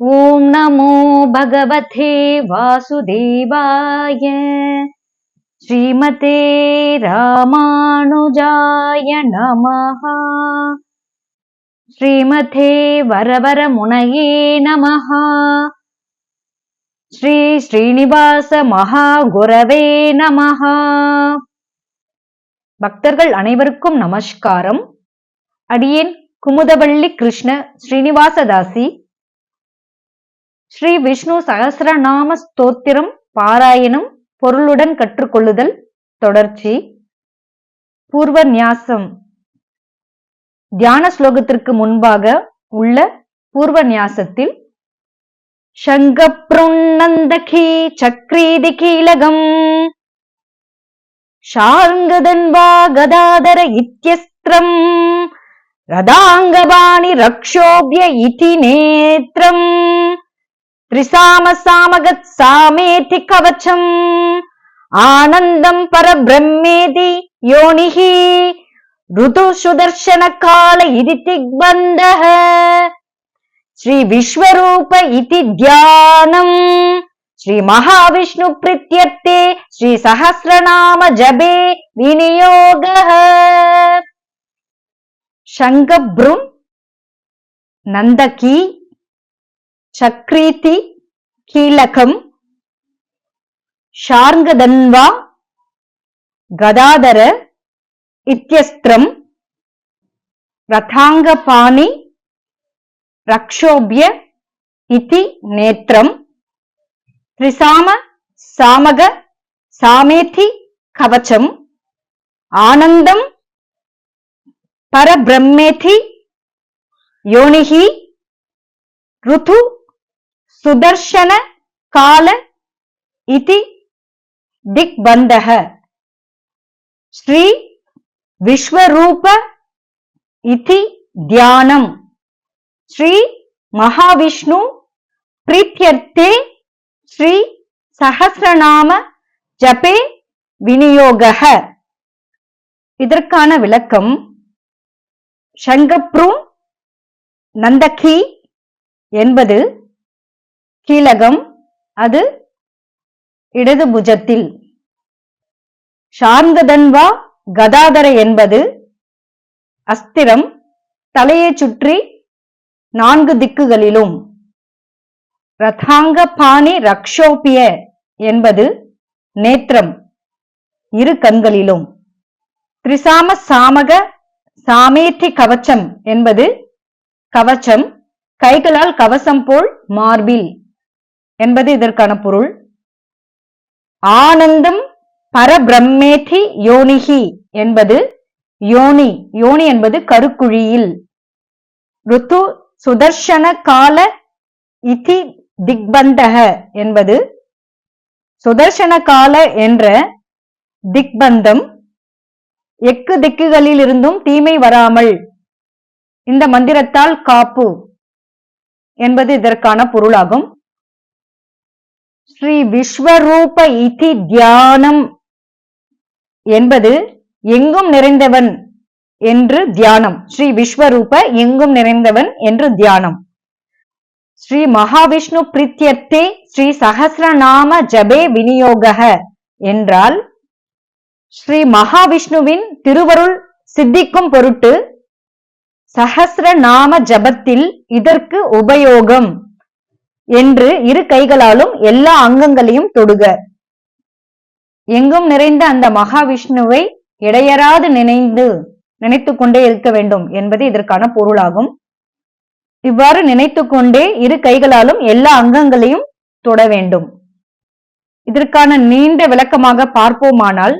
ॐ नमो भगवते वासुदेवाय श्रीमते रामानुजाय नमः श्रीमते वरवरमुनये नमः ஸ்ரீ ஸ்ரீனிவாச மகாகுரவே நமஹ பக்தர்கள் அனைவருக்கும் நமஸ்காரம் அடியேன் குமுதவள்ளி கிருஷ்ண ஸ்ரீனிவாசதாசி ஸ்ரீ விஷ்ணு சகசிரநாம ஸ்தோத்திரம் பாராயணம் பொருளுடன் கற்றுக்கொள்ளுதல் தொடர்ச்சி. பூர்வ நியாசம் தியான ஸ்லோகத்திற்கு முன்பாக உள்ள பூர்வ நியாசத்தில் ஷங்கப்ருண்ணந்தகி சக்ரீதி கீழகம் ஷார்ங்கதன்வா கதாதர இத்தியஸ்திரம் ரதாங்கபாணி ரக்ஷோபிய இதி நேத்திரம் திரிசாம சாமகத் சாமேதி கவச்சம் ஆனந்தம் பரபிரம்மேதி யோனிகி ருது சுதர்ஷன கால இதி திக்பந்த ஸ்ரீ விஸ்வரூப இதி தியானம் ஸ்ரீ மகாவிஷ்ணு பிரித்யர்த்தே ஸ்ரீ சஹசிரநாம ஜபே விநியோக சங்கப்ரும் நந்தகி சக்ரீதி கீழகம் ஷார்ங்கதன்வா கதாதர இத்தியஸ்திரம் ரதாங்கபாணி ரக்ஷோபிய இதி நேத்திரம் திரிசாம சாமக சாமேதி கவச்சம் ஆனந்தம் பரபிரம்மேதி யோனிகி ருது சுதர்ஷன கால இதி திக்பந்தக ஸ்ரீ விஸ்வரூப இதி தியானம் ஸ்ரீ மகாவிஷ்ணு பிரீத்தியர்த்தே ஸ்ரீ சகசிரநாம ஜபே விநியோக இதற்கான விளக்கம் ஷங்கப்ரூ நந்தகி என்பது கீழகம் அது இடது புஜத்தில். சார்ந்ததன்வா கதாதர என்பது அஸ்திரம் தலையை சுற்றி நான்கு திக்குகளிலும். ரதாங்க பாணி ரக்ஷோபிய என்பது நேத்திரம் இரு கண்களிலும். திரிசாம சாமக சாமேத்தி கவச்சம் என்பது கவச்சம் கைகளால் கவசம் போல் மார்பில். என்பது இதற்கான பொருள். ஆனந்தம் பரபிரம்மேதி யோனிகி என்பது யோனி. யோனி என்பது கருக்குழியில். ருத்து சுதர்ஷன கால இதி திக்பந்தக என்பது சுதர்ஷன கால என்ற திக்பந்தம். எக்கு திக்குகளில் இருந்தும் தீமை வராமல் இந்த மந்திரத்தால் காப்பு என்பது இதற்கான பொருளாகும். ஸ்ரீ விஸ்வரூப இதி தியானம் என்பது எங்கும் நிறைந்தவன் என்று தியானம். ஸ்ரீ விஸ்வரூப எங்கும் நிறைந்தவன் என்று தியானம். ஸ்ரீ மகாவிஷ்ணு பிரித்தியர்த்தே ஸ்ரீ சகசிரநாம ஜபே விநியோக என்றால் ஸ்ரீ மகாவிஷ்ணுவின் திருவருள் சித்திக்கும் பொருட்டு சகசிரநாம ஜபத்தில் இதற்கு உபயோகம். என்று இரு கைகளாலும் எல்லா அங்கங்களையும் தொடுக. எங்கும் நிறைந்த அந்த மகாவிஷ்ணுவை இடையராது நினைந்து நினைத்து கொண்டே இருக்க வேண்டும் என்பது இதற்கான பொருளாகும். இவ்வாறு நினைத்து கொண்டே இரு கைகளாலும் எல்லா அங்கங்களையும் தொட வேண்டும். இதற்கான நீண்ட விளக்கமாக பார்ப்போமானால்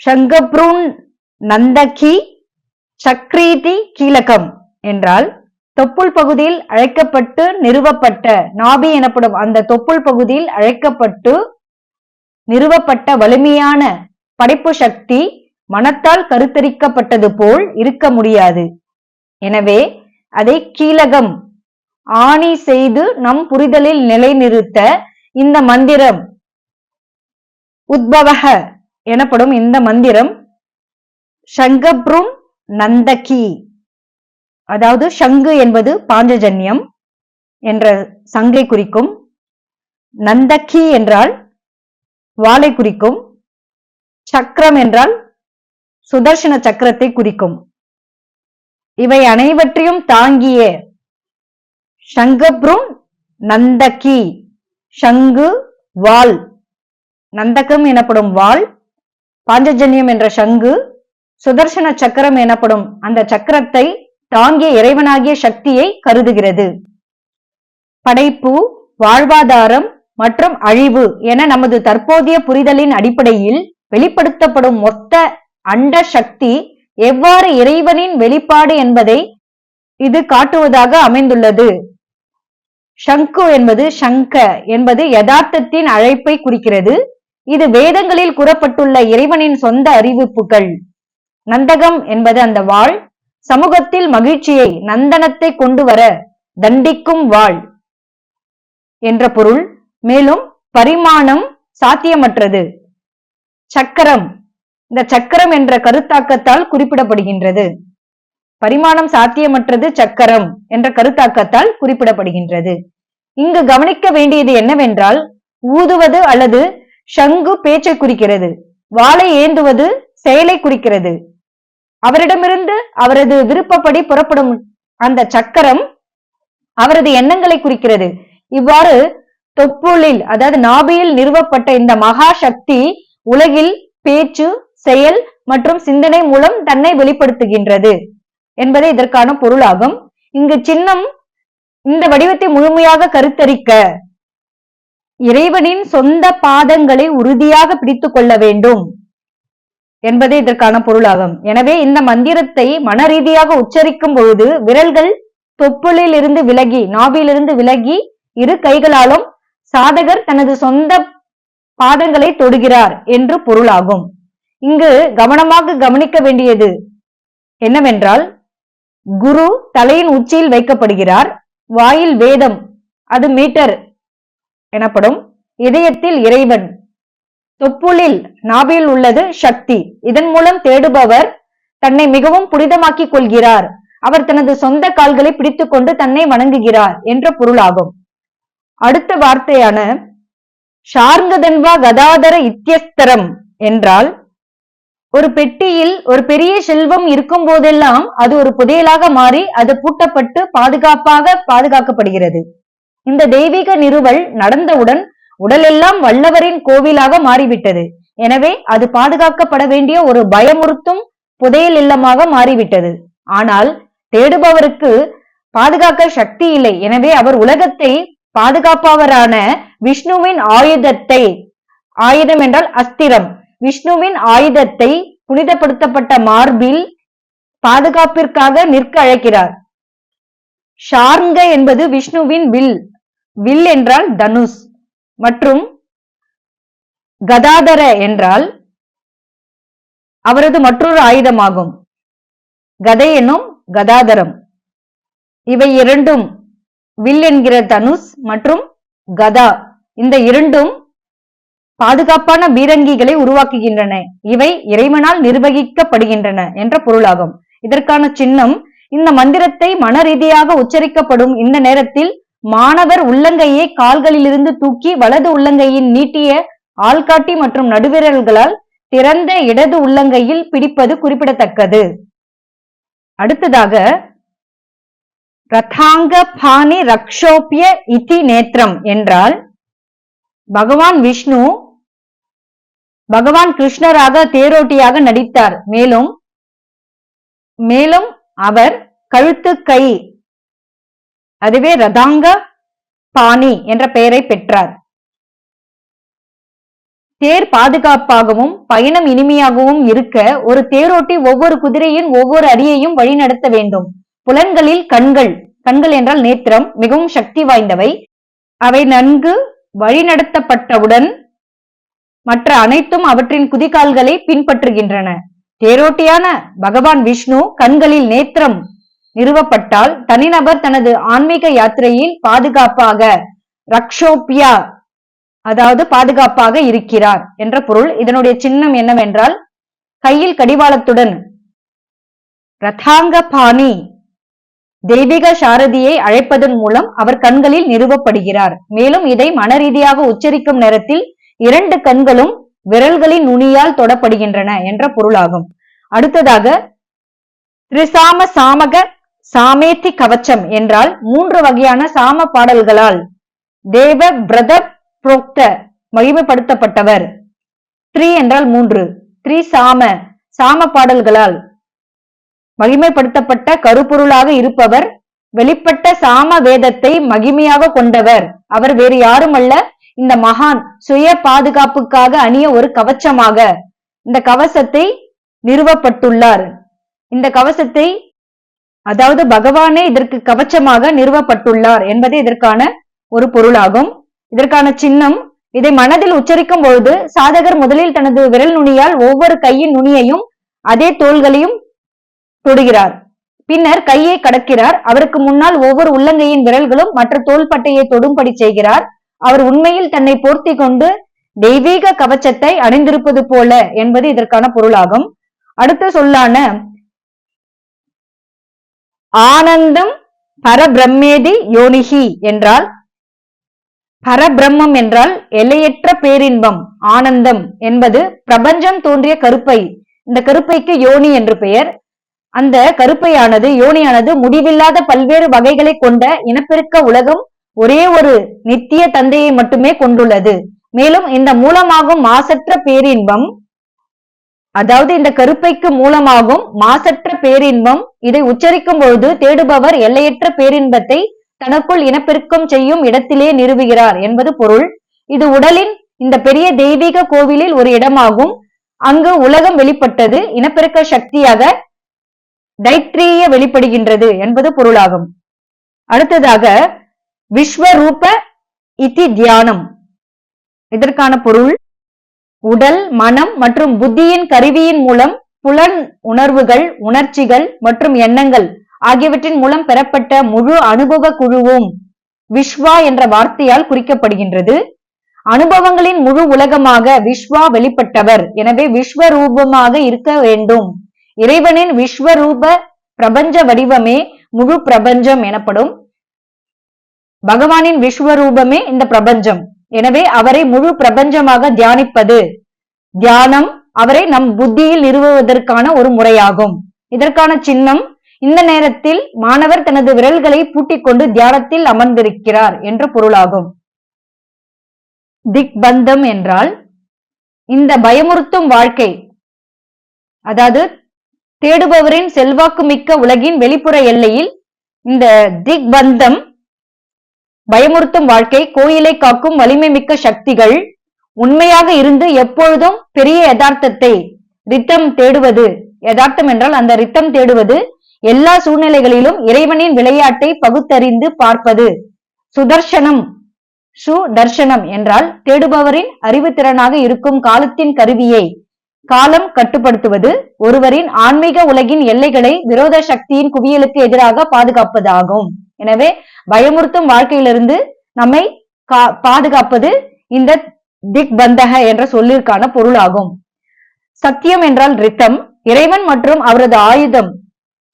ஷங்கப்ரூன் நந்தகி சக்ரீதி கீலகம் என்றால் தொப்புள் பகுதியில் அழைக்கப்பட்டு நிறுவப்பட்ட நாபி எனப்படும் அந்த தொப்புள் பகுதியில் அழைக்கப்பட்டு நிறுவப்பட்ட வலிமையான படைப்பு சக்தி மனத்தால் கருத்தரிக்கப்பட்டது போல் இருக்க முடியாது. எனவே அதை கீழகம் ஆணி செய்து நம் புரிதலில் நிலைநிறுத்த இந்த மந்திரம் உத்பவக எனப்படும் இந்த மந்திரம் சங்கப்ரும் நந்தகி. அதாவது சங்கு என்பது பாஞ்சஜன்யம் என்ற சங்கை குறிக்கும் நந்தக்கி என்றால் வாளை குறிக்கும் சக்கரம் என்றால் சுதர்சன சக்கரத்தை குறிக்கும். இவை அனைவற்றையும் தாங்கிய சங்கப்ரும் நந்தகி சங்கு வாள். நந்தகம் எனப்படும் வாள் பாஞ்சஜன்யம் என்ற சங்கு சுதர்சன சக்கரம் எனப்படும் அந்த சக்கரத்தை தாங்கிய இறைவனாகிய சக்தியை கருதுகிறது. படைப்பு வாழ்வாதாரம் மற்றும் அழிவு என நமது தற்போதைய புரிதலின் அடிப்படையில் வெளிப்படுத்தப்படும் மொத்த அண்ட சக்தி எவ்வாறு இறைவனின் வெளிப்பாடு என்பதை இது காட்டுவதாக அமைந்துள்ளது. சங்கு என்பது சங்க என்பது யதார்த்தத்தின் அழைப்பை குறிக்கிறது. இது வேதங்களில் கூறப்பட்டுள்ள இறைவனின் சொந்த அறிவிப்புகள். நந்தகம் என்பது அந்த வாழ் சமூகத்தில் மகிழ்ச்சியை நந்தனத்தை கொண்டு வர தண்டிக்கும் வாழ் என்ற பொருள். மேலும் பரிமாணம் சாத்தியமற்றது. சக்கரம். இந்த சக்கரம் என்ற கருத்தாக்கத்தால் குறிப்பிடப்படுகின்றது. பரிமாணம் சாத்தியமற்றது சக்கரம் என்ற கருத்தாக்கத்தால் குறிப்பிடப்படுகின்றது. இங்கு கவனிக்க வேண்டியது என்னவென்றால் ஊதுவது அல்லது சங்கு பேச்சை குறிக்கிறது. வாளை ஏந்துவது செயலை குறிக்கிறது. அவரிடமிருந்து அவரது விருப்பப்படி புறப்படும் அந்த சக்கரம் அவரது எண்ணங்களை குறிக்கிறது. இவ்வாறு தொப்புளில் அதாவது நாபியில் நிறுவப்பட்ட இந்த மகா சக்தி உலகில் பேச்சு செயல் மற்றும் சிந்தனை மூலம் தன்னை வெளிப்படுத்துகின்றது என்பதே இதற்கான பொருளாகும். இங்கு சின்னம் இந்த வடிவத்தை முழுமையாக கருத்தரிக்க இறைவனின் சொந்த பாதங்களை உறுதியாக பிடித்துக் கொள்ள வேண்டும். என்பதே இதற்கான பொருளாகும். எனவே இந்த மந்திரத்தை மன ரீதியாக உச்சரிக்கும் பொழுது விரல்கள் தொப்புளில் இருந்து விலகி நாபிலிருந்து விலகி இரு கைகளாலும் சாதகர் தனது சொந்த பாதங்களை தொடுகிறார் என்று பொருளாகும். இங்கு கவனமாக கவனிக்க வேண்டியது என்னவென்றால் குரு தலையின் உச்சியில் வைக்கப்படுகிறார். வாயில் வேதம் அது மீட்டர் எனப்படும் இதயத்தில் இறைவன் தொப்புளில் நாபியில் உள்ளது சக்தி. இதன் மூலம் தேடுபவர் தன்னை மிகவும் புனிதமாக்கிக் கொள்கிறார். அவர் தனது சொந்த கால்களை பிடித்துக்கொண்டு தன்னை வணங்குகிறார் என்ற பொருளாகும். அடுத்த வார்த்தையான ஷார்ங்கதன்வா கதாதர இத்தியஸ்தரம் என்றால் ஒரு பெட்டியில் ஒரு பெரிய செல்வம் இருக்கும் போதெல்லாம் அது ஒரு புதையலாக மாறி அது பூட்டப்பட்டு பாதுகாப்பாக பாதுகாக்கப்படுகிறது. இந்த தெய்வீக நிறுவல் நடந்தவுடன் உடலெல்லாம் வல்லவரின் கோவிலாக மாறிவிட்டது. எனவே அது பாதுகாக்கப்பட வேண்டிய ஒரு பயமுறுத்தும் புதையல் இல்லமாக மாறிவிட்டது. ஆனால் தேடுபவருக்கு பாதுகாக்க சக்தி இல்லை. எனவே அவர் உலகத்தை பாதுகாப்பவரான விஷ்ணுவின் ஆயுதத்தை ஆயுதம் என்றால் அஸ்திரம். விஷ்ணுவின் ஆயுதத்தை புனிதப்படுத்தப்பட்ட மார்பில் பாதுகாப்பிற்காக நிற்க அழைக்கிறார். ஷார்ங்க என்பது விஷ்ணுவின் வில். வில் என்றால் தனுஷ். மற்றும் கதாதர என்றால் அவரது மற்றொரு ஆயுதமாகும். கதை எனும் கதாதரம். இவை இரண்டும் வில் என்கிற தனுஷ் மற்றும் கதா. இந்த இரண்டும் பாதுகாப்பான பீரங்கிகளை உருவாக்குகின்றன. இவை இறைவனால் நிர்வகிக்கப்படுகின்றன என்ற பொருளாகும். இதற்கான சின்னம் இந்த மந்திரத்தை மன ரீதியாக உச்சரிக்கப்படும் இந்த நேரத்தில் மாணவர் உள்ளங்கையை கால்களிலிருந்து தூக்கி வலது உள்ளங்கையின் நீட்டிய ஆள்காட்டி மற்றும் நடுவிரல்களால் திறந்த இடது உள்ளங்கையில் பிடிப்பது குறிப்பிடத்தக்கது. அடுத்ததாக ரதாங்க பாணி ரக்ஷோபிய இதி நேத்திரம் என்றால் பகவான் விஷ்ணு பகவான் கிருஷ்ணராக தேரோட்டியாக நடித்தார். மேலும் மேலும் அவர் கழுத்து கை அதுவே ரதாங்க பாணி என்ற பெயரை பெற்றார். தேர் பாதுகாப்பாகவும் பயணம் இனிமையாகவும் இருக்க ஒரு தேரோட்டி ஒவ்வொரு குதிரையின் ஒவ்வொரு அடியையும் வழிநடத்த வேண்டும். புலன்களில் கண்கள் கண்கள் என்றால் நேத்திரம் மிகவும் சக்தி வாய்ந்தவை. அவை நன்கு வழிநடத்தப்பட்டவுடன் மற்ற அனைத்தும் அவற்றின் குதிகால்களை பின்பற்றுகின்றன. தேரோட்டியான பகவான் விஷ்ணு கண்களில் நேத்திரம் நிறுவப்பட்டால் தனிநபர் தனது ஆன்மீக யாத்திரையில் பாதுகாப்பாக ரக்ஷோபியா அதாவது பாதுகாப்பாக இருக்கிறார் என்ற பொருள். இதனுடைய சின்னம் என்னவென்றால் கையில் கடிவாளத்துடன் ரதாங்க பாணி தெய்வீக சாரதியை அழைப்பதன் மூலம் அவர் கண்களில் நிறுவப்படுகிறார். மேலும் இதை மனரீதியாக உச்சரிக்கும் நேரத்தில் இரண்டு கண்களும் விரல்களின் நுனியால் தொடப்படுகின்றன என்ற பொருளாகும். அடுத்ததாக திரிசாம சாமக சாமேத்தி கவச்சம் என்றால் மூன்று வகையான சாம பாடல்களால் தேவ பிரத புரோக்த மகிமைப்படுத்தப்பட்டவர். த்ரீ என்றால் மூன்று. த்ரீ சாம சாம பாடல்களால் மகிமைப்படுத்தப்பட்ட கருப்பொருளாக இருப்பவர் வெளிப்பட்ட சாம வேதத்தை மகிமையாக கொண்டவர். அவர் வேறு யாருமல்ல. இந்த மகான் சுய பாதுகாப்புக்காக அணிய ஒரு கவச்சமாக இந்த கவசத்தை நிறுவப்பட்டுள்ளார். இந்த கவசத்தை அதாவது பகவானே இதற்கு கவச்சமாக நிறுவப்பட்டுள்ளார் என்பது இதற்கான ஒரு பொருளாகும். இதற்கான சின்னம் இதை மனதில் உச்சரிக்கும் பொழுது சாதகர் முதலில் தனது விரல் நுனியால் ஒவ்வொரு கையின் நுனியையும் அதே தோள்களையும் தொடுகிறார். பின்னர் கையை கடக்கிறார். அவருக்கு முன்னால் ஒவ்வொரு உள்ளங்கையின் விரல்களும் மற்ற தோள்பட்டையை தொடும்படி செய்கிறார். அவர் உண்மையில் தன்னை போர்த்தி கொண்டு தெய்வீக கவச்சத்தை அணிந்திருப்பது போல என்பது இதற்கான பொருளாகும். அடுத்த சொல்லான ஆனந்தம் பரபிரம்மேதி யோனிகி என்றால் பரபிரம்மம் என்றால் எல்லையற்ற பேரின்பம் ஆனந்தம் என்பது பிரபஞ்சம் தோன்றிய கருப்பை. இந்த கருப்பைக்கு யோனி என்று பெயர். அந்த கருப்பையானது யோனியானது முடிவில்லாத பல்வேறு வகைகளை கொண்ட இனப்பெருக்க உலகம் ஒரே ஒரு நித்திய தந்தையை மட்டுமே கொண்டுள்ளது. மேலும் இந்த மூலமாகும் மாசற்ற பேரின்பம் அதாவது இந்த கருப்பைக்கு மூலமாகும் மாசற்ற பேரின்பம் இதை உச்சரிக்கும் பொழுது தேடுபவர் எல்லையற்ற பேரின்பத்தை தனக்குள் இனப்பெருக்கம் செய்யும் இடத்திலே நிறுவுகிறார் என்பது பொருள். இது உடலின் இந்த பெரிய தெய்வீக கோவிலில் ஒரு இடமாகும். அங்கு உலகம் வெளிப்பட்டது இனப்பெருக்க சக்தியாக தைத்திரிய வெளிப்படுகின்றது என்பது பொருளாகும். அடுத்ததாக விஸ்வரூப இத்தி தியானம். இதற்கான பொருள் உடல் மனம் மற்றும் புத்தியின் கருவியின் மூலம் புலன் உணர்வுகள் உணர்ச்சிகள் மற்றும் எண்ணங்கள் ஆகியவற்றின் மூலம் பெறப்பட்ட முழு அனுபவ குழுவும் விஸ்வா என்ற வார்த்தையால் குறிக்கப்படுகின்றது. அனுபவங்களின் முழு உலகமாக விஸ்வா வெளிப்பட்டவர். எனவே விஸ்வரூபமாக இருக்க வேண்டும். இறைவனின் விஸ்வரூப பிரபஞ்ச வடிவமே முழு பிரபஞ்சம் எனப்படும். பகவானின் விஸ்வரூபமே இந்த பிரபஞ்சம். எனவே அவரை முழு பிரபஞ்சமாக தியானிப்பது. தியானம் அவரை நம் புத்தியில் நிறுவுவதற்கான ஒரு முறையாகும். இதற்கான சின்னம் இந்த நேரத்தில் மாணவர் தனது விரல்களை பூட்டிக் கொண்டு தியானத்தில் அமர்ந்திருக்கிறார் என்ற பொருளாகும். திக்பந்தம் என்றால் இந்த பயமுறுத்தும் வாழ்க்கை அதாவது தேடுபவரின் செல்வாக்கு மிக்க உலகின் வெளிப்புற எல்லையில் இந்த திக்பந்தம் பயமுறுத்தும் வாழ்க்கை கோயிலை காக்கும் வலிமை மிக்க சக்திகள் உண்மையாக இருந்து எப்பொழுதும் பெரிய யதார்த்தத்தை ரித்தம் தேடுவது. யதார்த்தம் என்றால் அந்த ரித்தம் தேடுவது எல்லா சூழ்நிலைகளிலும் இறைவனின் விளையாட்டை பகுத்தறிந்து பார்ப்பது. சுதர்சனம் சுதர்சனம் என்றால் தேடுபவரின் அறிவுத்திறனாக இருக்கும் காலத்தின் கருவியை காலம் கட்டுப்படுத்துவது. ஒருவரின் ஆன்மீக உலகின் எல்லைகளை விரோத சக்தியின் குவியலுக்கு எதிராக பாதுகாப்பதாகும். எனவே பயமுறுத்தும் வாழ்க்கையிலிருந்து நம்மை பாதுகாப்பது இந்த திக் பந்தக என்ற சொல்லிற்கான பொருளாகும். சத்தியம் என்றால் ரித்தம் இறைவன் மற்றும் அவரது ஆயுதம்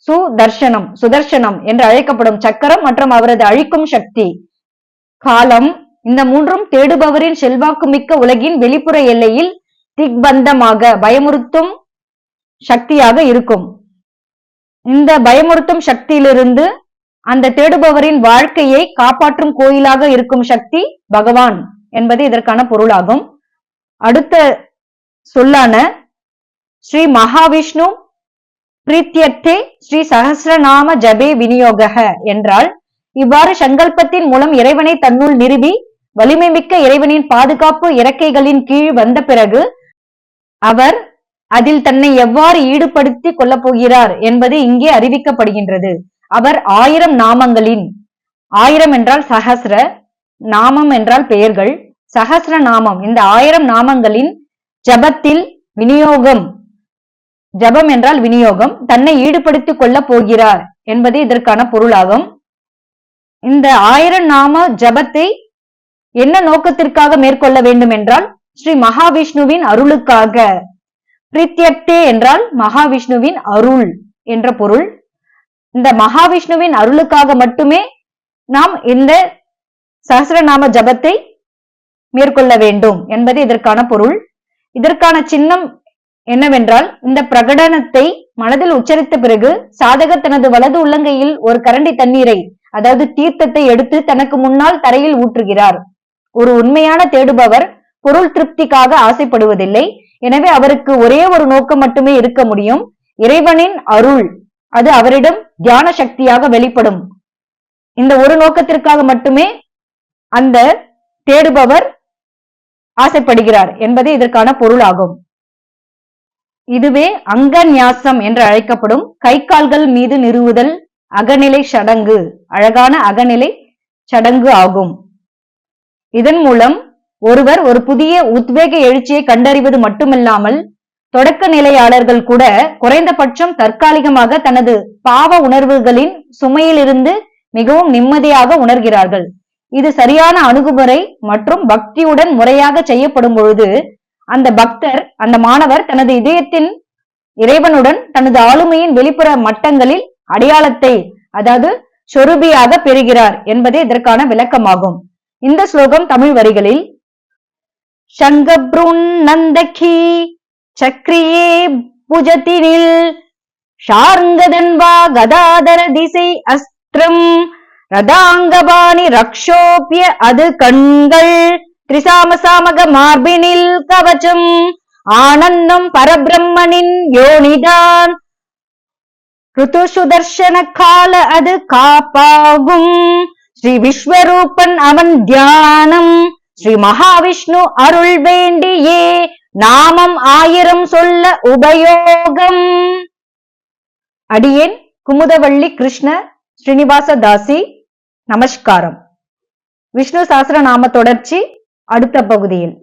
சுதர்சனம் சுதர்சனம் என்று அழைக்கப்படும் சக்கரம் மற்றும் அவரது அழிக்கும் சக்தி. காலம் இந்த மூன்றும் தேடுபவரின் செல்வாக்கு மிக்க உலகின் வெளிப்புற எல்லையில் திக்பந்தமாக பயமுறுத்தும் சக்தியாக இருக்கும். இந்த பயமுறுத்தும் சக்தியிலிருந்து அந்த தேடுபவரின் வாழ்க்கையை காப்பாற்றும் கோயிலாக இருக்கும் சக்தி பகவான் என்பது இதற்கான பொருளாகும். அடுத்த சொல்லான ஸ்ரீ மகாவிஷ்ணு பிரீத்தியர்த்தே ஸ்ரீ சகசிரநாம ஜபே விநியோக என்றால் இவ்வாறு சங்கல்பத்தின் மூலம் இறைவனை தன்னுள் நிறுவி வலிமை மிக்க இறைவனின் பாதுகாப்பு இறக்கைகளின் கீழ் வந்த பிறகு அவர் அதில் தன்னை எவ்வாறு ஈடுபடுத்தி கொள்ளப் போகிறார் என்பது இங்கே அறிவிக்கப்படுகின்றது. அவர் ஆயிரம் நாமங்களின் ஆயிரம் என்றால் சஹசிர நாமம் என்றால் பெயர்கள். சஹசிர நாமம் இந்த ஆயிரம் நாமங்களின் ஜபத்தில் விநியோகம். ஜபம் என்றால் விநியோகம். தன்னை ஈடுபடுத்திக் கொள்ளப் போகிறார் என்பது இதற்கான பொருளாகும். இந்த ஆயிரம் நாம ஜபத்தை என்ன நோக்கத்திற்காக மேற்கொள்ள வேண்டும் என்றால் ஸ்ரீ மகாவிஷ்ணுவின் அருளுக்காக. பிரித்யக்தே என்றால் மகாவிஷ்ணுவின் அருள் என்ற பொருள். இந்த மகாவிஷ்ணுவின் அருளுக்காக மட்டுமே நாம் இந்த சஹசிரநாம ஜபத்தை மேற்கொள்ள வேண்டும் என்பது இதற்கான பொருள். இதற்கான சின்னம் என்னவென்றால் இந்த பிரகடனத்தை மனதில் உச்சரித்த பிறகு சாதகர் தனது வலது உள்ளங்கையில் ஒரு கரண்டி தண்ணீரை அதாவது தீர்த்தத்தை எடுத்து தனக்கு முன்னால் தரையில் ஊற்றுகிறார். ஒரு உண்மையான தேடுபவர் பொருள் திருப்திக்காக ஆசைப்படுவதில்லை. எனவே அவருக்கு ஒரே ஒரு நோக்கம் மட்டுமே இருக்க முடியும். இறைவனின் அருள் அது அவரிடம் தியான சக்தியாக வெளிப்படும். இந்த ஒரு நோக்கத்திற்காக மட்டுமே அந்த தேடுபவர் ஆசைப்படுகிறார் என்பதே இதற்கான பொருளாகும். இதுவே அங்க நியாசம் என்று அழைக்கப்படும் கை கால்கள் மீது நிறுவுதல் அகநிலை சடங்கு அழகான அகநிலை சடங்கு ஆகும். இதன் மூலம் ஒருவர் ஒரு புதிய உத்வேக எழுச்சியை கண்டறிவது மட்டுமில்லாமல் தொடக்க நிலையாளர்கள் கூட குறைந்தபட்சம் தற்காலிகமாக தனது பாவ உணர்வுகளின் சுமையிலிருந்து மிகவும் நிம்மதியாக உணர்கிறார்கள். இது சரியான அணுகுமுறை மற்றும் பக்தியுடன் முறையாக செய்யப்படும் பொழுது அந்த பக்தர் அந்த மாணவர் தனது இதயத்தின் இறைவனுடன் தனது ஆளுமையின் வெளிப்புற மட்டங்களில் அடையாளத்தை அதாவது சொருபியாக பெறுகிறார் என்பதே இதற்கான விளக்கமாகும். இந்த ஸ்லோகம் தமிழ் வரிகளில் சங்கப்ருன் நந்தகி சக்ரியே புஜத்தினில் ஷார்ங்கதன்வா கதாதர திசை அஸ்திரம் ரதாங்கபாணி ரக்ஷோப்பிய அது கண்கள் திரிசாமசாமக மார்பினில் கவச்சம் ஆனந்தம் பரபிரம்மனின் யோனிதான் ருத்து சுதர்ஷன கால அது காப்பாகும். ஸ்ரீ விஸ்வரூபன் அவன் தியானம். ஸ்ரீ மகாவிஷ்ணு அருள் வேண்டியே. நாமம் ஆயிரம் சொல்ல உபயோகம். அடியேன் குமுதவள்ளி கிருஷ்ண ஸ்ரீனிவாச தாசி நமஸ்காரம். விஷ்ணு சாஸ்திர நாம தொடர்ச்சி அடுத்த பகுதியில்.